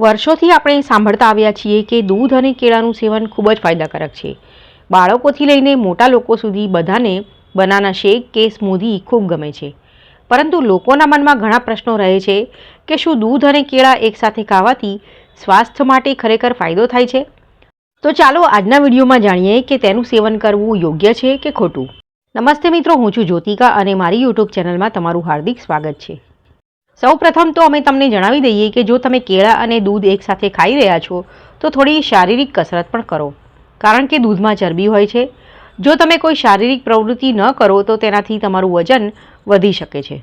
વર્ષોથી આપણે સાંભળતા આવ્યા છીએ કે દૂધ અને કેળાનું સેવન ખૂબ જ ફાયદાકારક છે. બાળકોથી લઈને મોટા લોકો સુધી બધાને બનાના શેક કે સ્મૂધી ખૂબ ગમે છે. પરંતુ લોકોના મનમાં ઘણા પ્રશ્નો રહે છે કે શું દૂધ અને કેળા એકસાથે ખાવાથી સ્વાસ્થ્ય માટે ખરેખર ફાયદો થાય છે? તો ચાલો આજના વિડીયોમાં જાણીએ કે તેનું સેવન કરવું યોગ્ય છે કે ખોટું. નમસ્તે મિત્રો, હું છું જ્યોતિકા અને મારી યુટ્યુબ ચેનલમાં તમારું હાર્દિક સ્વાગત છે. સૌ પ્રથમ તો અમે તમને જણાવી દઈએ કે જો તમે કેળા અને દૂધ એકસાથે ખાઈ રહ્યા છો, તો થોડી શારીરિક કસરત પણ કરો. કારણ કે દૂધમાં ચરબી હોય છે. જો તમે કોઈ શારીરિક પ્રવૃત્તિ ન કરો, તો તેનાથી તમારું વજન વધી શકે છે.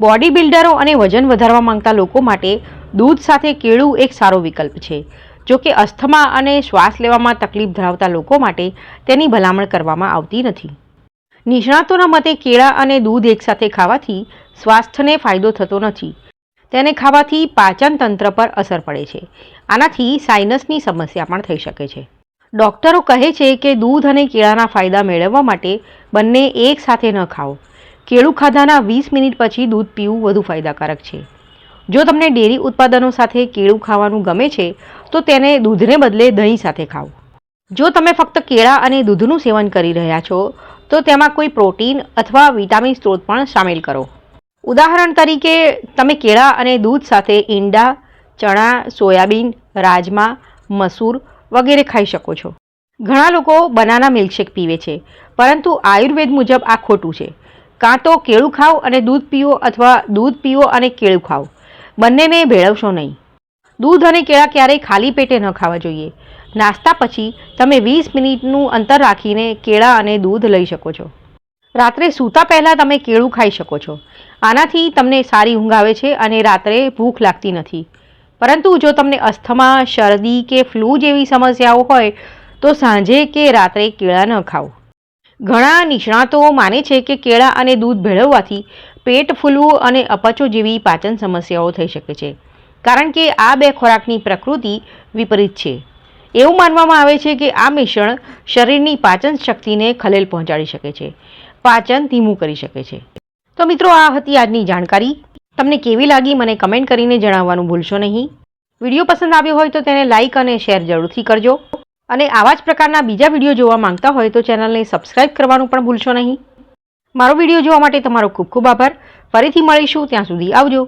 બોડી બિલ્ડરો અને વજન વધારવા માંગતા લોકો માટે દૂધ સાથે કેળું એક સારો વિકલ્પ છે. જો કે અસ્થમા અને શ્વાસ લેવામાં તકલીફ ધરાવતા લોકો માટે તેની ભલામણ કરવામાં આવતી નથી. નિષ્ણાતોના મતે કેળા અને દૂધ એકસાથે ખાવાથી સ્વાસ્થ્યને ફાયદો થતો નથી. તેને ખાવાથી પાચન તંત્ર પર અસર પડે છે. આનાથી સાઇનસની સમસ્યા પણ થઈ શકે છે. ડૉક્ટરો કહે છે કે દૂધ અને કેળાના ફાયદા મેળવવા માટે બંને એકસાથે ન ખાઓ. કેળું ખાધાના વીસ મિનિટ પછી દૂધ પીવું વધુ ફાયદાકારક છે. જો તમને ડેરી ઉત્પાદનો સાથે કેળું ખાવાનું ગમે છે, તો તેને દૂધને બદલે દહીં સાથે ખાઓ. જો તમે ફક્ત કેળા અને દૂધનું સેવન કરી રહ્યા છો તો તેમાં કોઈ પ્રોટીન અથવા વિટામિન સ્ત્રોત પણ સામેલ કરો. ઉદાહરણ તરીકે, તમે કેળા અને દૂધ સાથે ઈંડા, ચણા, સોયાબીન, રાજમા, મસૂર વગેરે ખાઈ શકો છો. ઘણા લોકો બનાના મિલ્કશેક પીવે છે, પરંતુ આયુર્વેદ મુજબ આ ખોટું છે. કાં તો કેળું ખાઓ અને દૂધ પીવો અથવા દૂધ પીવો અને કેળું ખાઓ. બંનેને ભેળવશો નહીં. દૂધ અને કેળા ક્યારેય ખાલી પેટે ન ખાવા જોઈએ. નાસ્તા પછી તમે વીસ મિનિટનું અંતર રાખીને કેળા અને દૂધ લઈ શકો છો. રાત્રે સૂતા પહેલાં તમે કેળું ખાઈ શકો છો. આનાથી તમને સારી ઊંઘ આવે છે અને રાત્રે ભૂખ લાગતી નથી. પરંતુ જો તમને અસ્થમા, શરદી કે ફ્લૂ જેવી સમસ્યાઓ હોય, તો સાંજે કે રાત્રે કેળા ન ખાઓ. ઘણા નિષ્ણાતો માને છે કે કેળા અને દૂધ ભેળવવાથી પેટ ફૂલવું અને અપચો જેવી પાચન સમસ્યાઓ થઈ શકે છે. કારણ કે આ બે ખોરાકની પ્રકૃતિ વિપરીત છે. એવું માનવામાં આવે છે કે આ મિશ્રણ શરીરની પાચન શક્તિને ખલેલ પહોંચાડી શકે છે, પાચન ધીમું કરી શકે છે. તો મિત્રો, આ હતી આજની જાણકારી. તમને કેવી લાગી મને કમેન્ટ કરીને જણાવવાનું ભૂલશો નહીં. વીડિયો પસંદ આવ્યો હોય તો તેને લાઇક અને શેર જરૂરથી કરજો. અને આવા જ પ્રકારના બીજા વીડિયો જોવા માંગતા હોય તો ચેનલને સબસ્ક્રાઇબ કરવાનું પણ ભૂલશો નહીં. મારો વીડિયો જોવા માટે તમારો ખૂબ ખૂબ આભાર. ફરીથી મળીશું, ત્યાં સુધી આવજો.